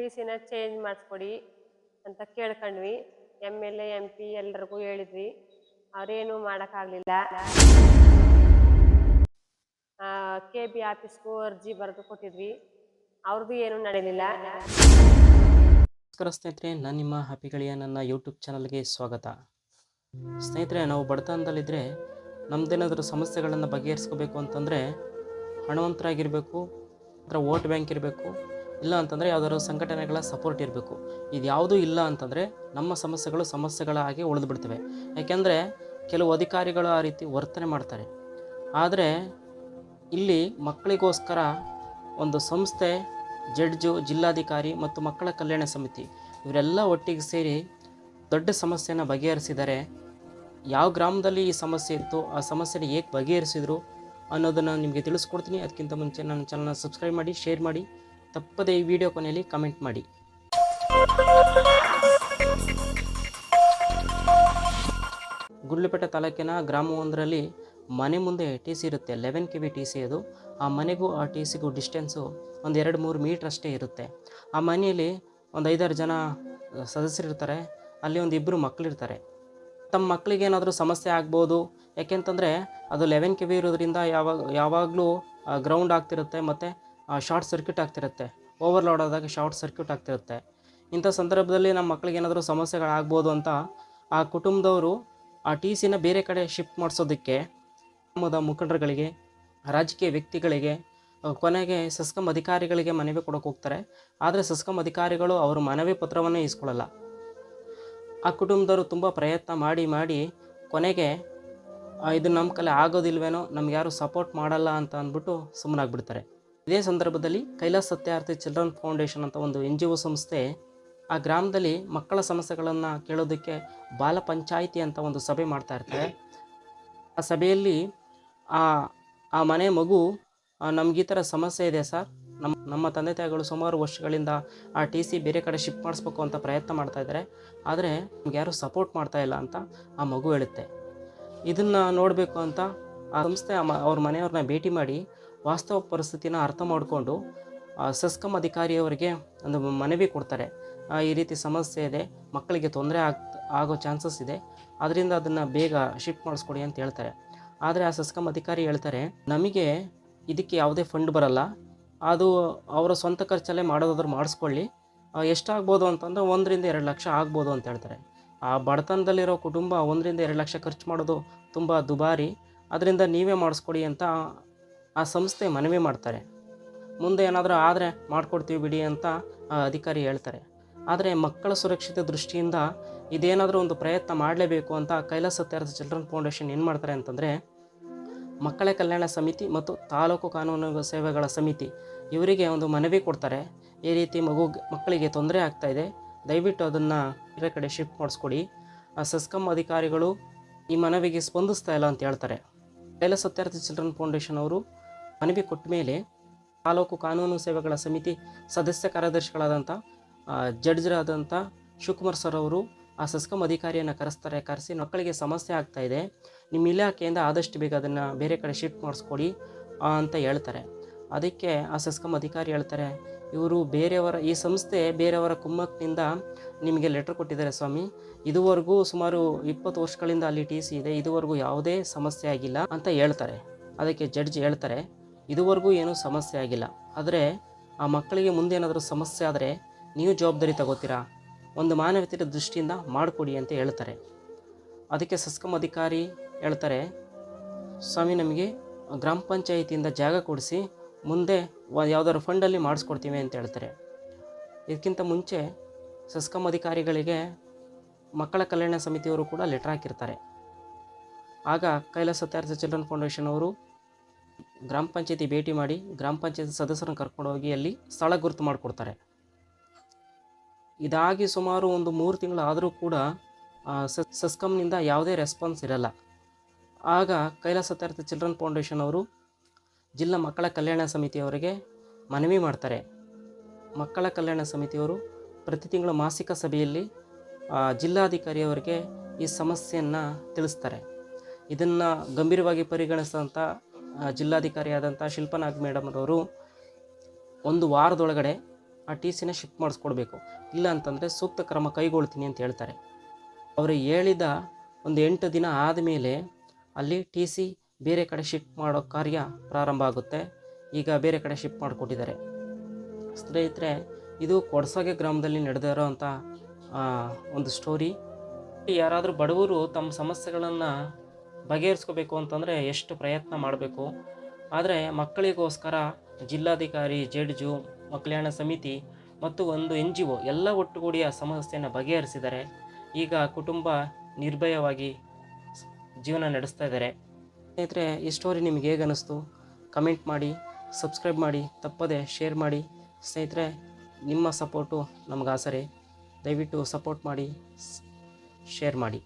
T ಸಿನ change ಮಾಡಿಸ್ಕೊಡಿ ಅಂತ ಕೇಳ್ಕೊಂಡ್ವಿ. M L A M P ಎಲ್ರಿಗೂ ಹೇಳಿದ್ವಿ. ಅವ್ರೇನು ಮಾಡೋಕ್ಕಾಗಲಿಲ್ಲ. ಕೆ ಬಿ ಆಫೀಸ್ಗೂ ಅರ್ಜಿ ಬರೆದು ಕೊಟ್ಟಿದ್ವಿ. ಅವ್ರದ್ದು ಏನು ನಡೀಲಿಲ್ಲ. ನಮಸ್ಕಾರ ಸ್ನೇಹಿತರೆ, ನಾನು ನಿಮ್ಮ ಹ್ಯಾಪಿ ಗಳಿಯ ನನ್ನ ಯೂಟ್ಯೂಬ್ ಚಾನಲ್ಗೆ ಸ್ವಾಗತ. ಸ್ನೇಹಿತರೆ, ನಾವು ಬಡತನದಲ್ಲಿದ್ದರೆ ನಮ್ಮದೇನಾದರೂ ಸಮಸ್ಯೆಗಳನ್ನು ಬಗೆಹರಿಸ್ಕೋಬೇಕು ಅಂತಂದರೆ ಹಣವಂತರಾಗಿರಬೇಕು ಅಥವಾ ವೋಟ್ ಬ್ಯಾಂಕ್ ಇರಬೇಕು ಇಲ್ಲ ಅಂತಂದರೆ ಯಾವ್ದಾದ್ರು ಸಂಘಟನೆಗಳ ಸಪೋರ್ಟ್ ಇರಬೇಕು. ಇದು ಯಾವುದೂ ಇಲ್ಲ ಅಂತಂದರೆ ನಮ್ಮ ಸಮಸ್ಯೆಗಳು ಸಮಸ್ಯೆಗಳ ಹಾಗೆ ಉಳಿದು ಬಿಡ್ತವೆ. ಯಾಕೆಂದರೆ ಕೆಲವು ಅಧಿಕಾರಿಗಳು ಆ ರೀತಿ ವರ್ತನೆ ಮಾಡ್ತಾರೆ. ಆದರೆ ಇಲ್ಲಿ ಮಕ್ಕಳಿಗೋಸ್ಕರ ಒಂದು ಸಂಸ್ಥೆ, ಜಡ್ಜು, ಜಿಲ್ಲಾಧಿಕಾರಿ ಮತ್ತು ಮಕ್ಕಳ ಕಲ್ಯಾಣ ಸಮಿತಿ ಇವರೆಲ್ಲ ಒಟ್ಟಿಗೆ ಸೇರಿ ದೊಡ್ಡ ಸಮಸ್ಯೆಯನ್ನು ಬಗೆಹರಿಸಿದರೆ ಯಾವ ಗ್ರಾಮದಲ್ಲಿ ಈ ಸಮಸ್ಯೆ ಇತ್ತು, ಆ ಸಮಸ್ಯೆನ ಹೇಗೆ ಬಗೆಹರಿಸಿದ್ರು ಅನ್ನೋದನ್ನು ನಿಮಗೆ ತಿಳಿಸ್ಕೊಡ್ತೀನಿ. ಅದಕ್ಕಿಂತ ಮುಂಚೆ ನನ್ನ ಚಾನಲ್ನ ಸಬ್ಸ್ಕ್ರೈಬ್ ಮಾಡಿ ಶೇರ್ ಮಾಡಿ. ತಪ್ಪದೇ ಈ ವಿಡಿಯೋ ಕೊನೆಯಲ್ಲಿ ಕಮೆಂಟ್ ಮಾಡಿ. ಗುಂಡ್ಲುಪೇಟೆ ತಾಲೂಕಿನ ಗ್ರಾಮವೊಂದರಲ್ಲಿ ಮನೆ ಮುಂದೆ ಟಿ ಸಿ ಇರುತ್ತೆ eleven K V T C ಅದು. ಆ ಮನೆಗೂ ಆ ಟಿ ಸಿಗೂ ಡಿಸ್ಟೆನ್ಸು ಒಂದು ಎರಡು ಮೂರು ಮೀಟ್ರ್ ಅಷ್ಟೇ ಇರುತ್ತೆ. ಆ ಮನೆಯಲ್ಲಿ ಒಂದು ಐದಾರು ಜನ ಸದಸ್ಯರಿರ್ತಾರೆ ಅಲ್ಲಿ ಒಂದು ಇಬ್ಬರು ಮಕ್ಕಳಿರ್ತಾರೆ ತಮ್ಮ ಮಕ್ಕಳಿಗೆ ಏನಾದರೂ ಸಮಸ್ಯೆ ಆಗ್ಬೋದು, ಯಾಕೆಂತಂದರೆ ಅದು ಲೆವೆನ್ ಕೆ ಬಿ ಇರೋದ್ರಿಂದ ಯಾವಾಗ, ಯಾವಾಗಲೂ ಗ್ರೌಂಡ್ ಆಗ್ತಿರುತ್ತೆ, ಮತ್ತು ಶಾರ್ಟ್ ಸರ್ಕ್ಯೂಟ್ ಆಗ್ತಿರುತ್ತೆ. ಓವರ್ಲೋಡ್ ಆದಾಗ ಶಾರ್ಟ್ ಸರ್ಕ್ಯೂಟ್ ಆಗ್ತಿರುತ್ತೆ. ಇಂಥ ಸಂದರ್ಭದಲ್ಲಿ ನಮ್ಮ ಮಕ್ಕಳಿಗೆ ಏನಾದರೂ ಸಮಸ್ಯೆಗಳಾಗ್ಬೋದು ಅಂತ ಆ ಕುಟುಂಬದವರು ಆ ಟಿ ಸಿನ ಬೇರೆ ಕಡೆ ಶಿಫ್ಟ್ ಮಾಡಿಸೋದಕ್ಕೆ ಕುಟುಂಬದ ಮುಖಂಡರುಗಳಿಗೆ, ರಾಜಕೀಯ ವ್ಯಕ್ತಿಗಳಿಗೆ ಕೊನೆಗೆ ಸಸ್ಕಮ್ ಅಧಿಕಾರಿಗಳಿಗೆ ಮನವಿ ಕೊಡೋಕೆ ಹೋಗ್ತಾರೆ. ಆದರೆ ಸಸ್ಕಮ್ ಅಧಿಕಾರಿಗಳು ಅವ್ರ ಮನವಿ ಪತ್ರವನ್ನೇ ಇಸ್ಕೊಳ್ಳಲ್ಲ ಆ ಕುಟುಂಬದವರು ತುಂಬ ಪ್ರಯತ್ನ ಮಾಡಿ ಮಾಡಿ ಕೊನೆಗೆ ಇದು ನಮ್ಮ ಕಲೆ ಆಗೋದಿಲ್ವೇನೋ, ನಮ್ಗೆ ಯಾರು ಸಪೋರ್ಟ್ ಮಾಡಲ್ಲ ಅಂತ ಅಂದ್ಬಿಟ್ಟು ಸುಮ್ಮನಾಗ್ಬಿಡ್ತಾರೆ ಇದೇ ಸಂದರ್ಭದಲ್ಲಿ ಕೈಲಾಸ ಸತ್ಯಾರ್ಥಿ ಚಿಲ್ಡ್ರನ್ ಫೌಂಡೇಶನ್ ಅಂತ ಒಂದು ಎನ್ ಜಿ ಒ ಸಂಸ್ಥೆ ಆ ಗ್ರಾಮದಲ್ಲಿ ಮಕ್ಕಳ ಸಮಸ್ಯೆಗಳನ್ನು ಕೇಳೋದಕ್ಕೆ ಬಾಲ ಪಂಚಾಯಿತಿ ಅಂತ ಒಂದು ಸಭೆ ಮಾಡ್ತಾ ಇರ್ತಾರೆ. ಆ ಸಭೆಯಲ್ಲಿ ಆ ಆ ಮನೆ ಮಗು ನಮ್ಗೆ ಈ ಥರ ಸಮಸ್ಯೆ ಇದೆ ಸರ್. ನಮ್ಮ ನಮ್ಮ ತಂದೆ ತಾಯಿಗಳು ಸುಮಾರು ವರ್ಷಗಳಿಂದ ಆ ಟಿ ಸಿ ಬೇರೆ ಕಡೆ ಶಿಫ್ಟ್ ಮಾಡಿಸ್ಬೇಕು ಅಂತ ಪ್ರಯತ್ನ ಮಾಡ್ತಾ ಇದ್ದಾರೆ. ಆದರೆ ನಮ್ಗೆ ಯಾರೂ ಸಪೋರ್ಟ್ ಮಾಡ್ತಾ ಇಲ್ಲ ಅಂತ ಆ ಮಗು ಹೇಳುತ್ತೆ. ಇದನ್ನು ನೋಡಬೇಕು ಅಂತ ಆ ಸಂಸ್ಥೆ ಅವ್ರ ಮನೆಯವ್ರನ್ನ ಭೇಟಿ ಮಾಡಿ ವಾಸ್ತವ ಪರಿಸ್ಥಿತಿನ ಅರ್ಥ ಮಾಡಿಕೊಂಡು ಸಸ್ಕಮ್ ಅಧಿಕಾರಿಯವರಿಗೆ ಒಂದು ಮನವಿ ಕೊಡ್ತಾರೆ. ಈ ರೀತಿ ಸಮಸ್ಯೆ ಇದೆ, ಮಕ್ಕಳಿಗೆ ತೊಂದರೆ ಆಗ್ ಆಗೋ ಚಾನ್ಸಸ್ ಇದೆ ಅದರಿಂದ ಅದನ್ನು ಬೇಗ ಶಿಫ್ಟ್ ಮಾಡಿಸ್ಕೊಡಿ ಅಂತ ಹೇಳ್ತಾರೆ. ಆದರೆ ಆ ಸಸ್ಕಮ್ ಅಧಿಕಾರಿ ಹೇಳ್ತಾರೆ, ನಮಗೆ ಇದಕ್ಕೆ ಯಾವುದೇ ಫಂಡ್ ಬರಲ್ಲ, ಅದು ಅವರ ಸ್ವಂತ ಖರ್ಚಲ್ಲೇ ಮಾಡೋದಾದ್ರೂ ಮಾಡಿಸ್ಕೊಳ್ಳಿ ಎಷ್ಟಾಗ್ಬೋದು ಅಂತಂದ್ರೆ ಒಂದರಿಂದ ಎರಡು ಲಕ್ಷ ಆಗ್ಬೋದು ಅಂತ ಹೇಳ್ತಾರೆ. ಆ ಬಡತನದಲ್ಲಿರೋ ಕುಟುಂಬ ಒಂದರಿಂದ ಎರಡು ಲಕ್ಷ ಖರ್ಚು ಮಾಡೋದು ತುಂಬ ದುಬಾರಿ ಅದರಿಂದ ನೀವೇ ಮಾಡಿಸ್ಕೊಡಿ ಅಂತ ಆ ಸಂಸ್ಥೆ ಮನವಿ ಮಾಡ್ತಾರೆ. ಮುಂದೆ ಏನಾದರೂ ಆದರೆ ಮಾಡಿಕೊಡ್ತೀವಿ ಬಿಡಿ ಅಂತ ಆ ಅಧಿಕಾರಿ ಹೇಳ್ತಾರೆ. ಆದರೆ ಮಕ್ಕಳ ಸುರಕ್ಷತೆ ದೃಷ್ಟಿಯಿಂದ ಇದೇನಾದರೂ ಒಂದು ಪ್ರಯತ್ನ ಮಾಡಲೇಬೇಕು ಅಂತ ಕೈಲಾಸ ಸತ್ಯಾರ್ಥ ಚಿಲ್ಡ್ರನ್ ಫೌಂಡೇಶನ್ ಏನು ಮಾಡ್ತಾರೆ ಅಂತಂದರೆ, ಮಕ್ಕಳ ಕಲ್ಯಾಣ ಸಮಿತಿ ಮತ್ತು ತಾಲೂಕು ಕಾನೂನು ಸೇವೆಗಳ ಸಮಿತಿ ಇವರಿಗೆ ಒಂದು ಮನವಿ ಕೊಡ್ತಾರೆ. ಈ ರೀತಿ ಮಗು, ಮಕ್ಕಳಿಗೆ ತೊಂದರೆ ಆಗ್ತಾಯಿದೆ ದಯವಿಟ್ಟು ಅದನ್ನು ಬೇರೆ ಕಡೆ ಶಿಫ್ಟ್ ಮಾಡಿಸ್ಕೊಡಿ. ಆ ಸಸ್ಕಮ್ ಅಧಿಕಾರಿಗಳು ಈ ಮನವಿಗೆ ಸ್ಪಂದಿಸ್ತಾ ಇಲ್ಲ ಅಂತ ಹೇಳ್ತಾರೆ. ಕೈಲಾಸ ಸತ್ಯಾರ್ಥಿ ಚಿಲ್ಡ್ರನ್ ಫೌಂಡೇಶನ್ ಅವರು ಮನವಿ ಕೊಟ್ಟ ಮೇಲೆ ತಾಲೂಕು ಕಾನೂನು ಸೇವೆಗಳ ಸಮಿತಿ ಸದಸ್ಯ ಕಾರ್ಯದರ್ಶಿಗಳಾದಂಥ ಜಡ್ಜರಾದಂಥ ಶಿವಕುಮಾರ್ ಸರ್ ಅವರು ಆ ಸಸ್ಕಮ್ ಅಧಿಕಾರಿಯನ್ನು ಕರೆಸ್ತಾರೆ, ಕರೆಸಿ ಮಕ್ಕಳಿಗೆ ಸಮಸ್ಯೆ ಆಗ್ತಾ ಇದೆ, ನಿಮ್ಮ ಇಲಾಖೆಯಿಂದ ಆದಷ್ಟು ಬೇಗ ಅದನ್ನು ಬೇರೆ ಕಡೆ ಶಿಫ್ಟ್ ಮಾಡಿಸ್ಕೊಡಿ ಅಂತ ಹೇಳ್ತಾರೆ. ಅದಕ್ಕೆ ಆ ಸಸ್ಕಮ್ ಅಧಿಕಾರಿ ಹೇಳ್ತಾರೆ ಇವರು ಬೇರೆಯವರ, ಈ ಸಂಸ್ಥೆ ಬೇರೆಯವರ ಕುಮ್ಮಕ್ಕಿನಿಂದ ನಿಮಗೆ ಲೆಟರ್ ಕೊಟ್ಟಿದ್ದಾರೆ ಸ್ವಾಮಿ. ಇದುವರೆಗೂ ಸುಮಾರು ಇಪ್ಪತ್ತು ವರ್ಷಗಳಿಂದ ಅಲ್ಲಿ ಟಿ ಸಿ ಇದೆ. ಇದುವರೆಗೂ ಯಾವುದೇ ಸಮಸ್ಯೆ ಆಗಿಲ್ಲ ಅಂತ ಹೇಳ್ತಾರೆ. ಅದಕ್ಕೆ ಜಡ್ಜ್ ಹೇಳ್ತಾರೆ, ಇದುವರೆಗೂ ಏನೂ ಸಮಸ್ಯೆ ಆಗಿಲ್ಲ. ಆದರೆ ಆ ಮಕ್ಕಳಿಗೆ ಮುಂದೆ ಏನಾದರೂ ಸಮಸ್ಯೆ ಆದರೆ ನೀವು ಜವಾಬ್ದಾರಿ ತಗೋತೀರಾ? ಒಂದು ಮಾನವೀಯತೆ ದೃಷ್ಟಿಯಿಂದ ಮಾಡಿಕೊಡಿ ಅಂತ ಹೇಳ್ತಾರೆ. ಅದಕ್ಕೆ ಸಸ್ಕಮ್ ಅಧಿಕಾರಿ ಹೇಳ್ತಾರೆ, ಸ್ವಾಮಿ, ನಮಗೆ ಗ್ರಾಮ ಪಂಚಾಯಿತಿಯಿಂದ ಜಾಗ ಕೊಡಿಸಿ ಮುಂದೆ ಯಾವುದಾದ್ರು ಫಂಡಲ್ಲಿ ಮಾಡಿಸ್ಕೊಡ್ತೀವಿ ಅಂತ ಹೇಳ್ತಾರೆ. ಇದಕ್ಕಿಂತ ಮುಂಚೆ ಸಸ್ಕಮ್ ಅಧಿಕಾರಿಗಳಿಗೆ ಮಕ್ಕಳ ಕಲ್ಯಾಣ ಸಮಿತಿಯವರು ಕೂಡ ಲೆಟರ್ ಹಾಕಿರ್ತಾರೆ. ಆಗ ಕೈಲಾಸ ಸತ್ಯಾರ್ಥ ಚಿಲ್ಡ್ರನ್ ಫೌಂಡೇಶನ್ ಅವರು ಗ್ರಾಮ ಪಂಚಾಯತಿ ಭೇಟಿ ಮಾಡಿ ಗ್ರಾಮ ಪಂಚಾಯತಿ ಸದಸ್ಯರನ್ನು ಕರ್ಕೊಂಡು ಹೋಗಿ ಅಲ್ಲಿ ಸ್ಥಳ ಗುರುತು ಮಾಡಿಕೊಡ್ತಾರೆ. ಇದಾಗಿ ಸುಮಾರು ಒಂದು ಮೂರು ತಿಂಗಳು ಆದರೂ ಕೂಡ ಸಸ್ಕಮ್ನಿಂದ ಯಾವುದೇ ರೆಸ್ಪಾನ್ಸ್ ಇರಲ್ಲ. ಆಗ ಕೈಲಾಸ ಸತ್ಯಾರ್ಥ ಚಿಲ್ಡ್ರನ್ ಫೌಂಡೇಶನ್ ಅವರು ಜಿಲ್ಲಾ ಮಕ್ಕಳ ಕಲ್ಯಾಣ ಸಮಿತಿಯವರಿಗೆ ಮನವಿ ಮಾಡ್ತಾರೆ. ಮಕ್ಕಳ ಕಲ್ಯಾಣ ಸಮಿತಿಯವರು ಪ್ರತಿ ತಿಂಗಳ ಮಾಸಿಕ ಸಭೆಯಲ್ಲಿ ಜಿಲ್ಲಾಧಿಕಾರಿಯವರಿಗೆ ಈ ಸಮಸ್ಯೆಯನ್ನು ತಿಳಿಸ್ತಾರೆ. ಇದನ್ನು ಗಂಭೀರವಾಗಿ ಪರಿಗಣಿಸಿದಂಥ ಜಿಲ್ಲಾಧಿಕಾರಿಯಾದಂಥ ಶಿಲ್ಪನಾಗ್ ಮೇಡಮ್ರವರು ಒಂದು ವಾರದೊಳಗಡೆ ಆ ಟಿ ಸಿನ ಶಿಫ್ಟ್ ಮಾಡಿಸ್ಕೊಡ್ಬೇಕು. ಇಲ್ಲ ಅಂತಂದರೆ ಸೂಕ್ತ ಕ್ರಮ ಕೈಗೊಳ್ತೀನಿ ಅಂತ ಹೇಳ್ತಾರೆ. ಅವರು ಹೇಳಿದ ಒಂದು ಎಂಟು ದಿನ ಆದಮೇಲೆ ಅಲ್ಲಿ ಟಿ ಸಿ ಬೇರೆ ಕಡೆ ಶಿಫ್ಟ್ ಮಾಡೋ ಕಾರ್ಯ ಪ್ರಾರಂಭ ಆಗುತ್ತೆ. ಈಗ ಬೇರೆ ಕಡೆ ಶಿಫ್ಟ್ ಮಾಡಿಕೊಟ್ಟಿದ್ದಾರೆ. ಸ್ನೇಹಿತರೆ, ಇದು ಕೊಡ್ಸಗೆ ಗ್ರಾಮದಲ್ಲಿ ನಡೆದಿರೋ ಅಂಥ ಒಂದು ಸ್ಟೋರಿ ಯಾರಾದರೂ ಬಡವರು ತಮ್ಮ ಸಮಸ್ಯೆಗಳನ್ನು ಬಗೆಹರಿಸ್ಕೋಬೇಕು ಅಂತಂದರೆ ಎಷ್ಟು ಪ್ರಯತ್ನ ಮಾಡಬೇಕು. ಆದರೆ ಮಕ್ಕಳಿಗೋಸ್ಕರ ಜಿಲ್ಲಾಧಿಕಾರಿ, ಜಡ್ಜು ಮಕ್ಕಳ ಸಮಿತಿ ಮತ್ತು ಒಂದು ಎನ್ ಜಿ ಒ ಎಲ್ಲ ಒಟ್ಟುಗೂಡಿ ಆ ಸಮಸ್ಯೆಯನ್ನು ಬಗೆಹರಿಸಿದ್ದಾರೆ. ಈಗ ಕುಟುಂಬ ನಿರ್ಭಯವಾಗಿ ಜೀವನ ನಡೆಸ್ತಾ ಇದ್ದಾರೆ. ಸ್ನೇಹಿತರೆ, ಈ ಸ್ಟೋರಿ ನಿಮಗೆ ಹೇಗೆ ಅನ್ನಿಸ್ತು ಕಮೆಂಟ್ ಮಾಡಿ ಸಬ್ಸ್ಕ್ರೈಬ್ ಮಾಡಿ, ತಪ್ಪದೆ ಶೇರ್ ಮಾಡಿ. ಸ್ನೇಹಿತರೆ, ನಿಮ್ಮ ಸಪೋರ್ಟು ನಮಗೆ ಆಸರೆ. ದಯವಿಟ್ಟು ಸಪೋರ್ಟ್ ಮಾಡಿ ಶೇರ್ ಮಾಡಿ.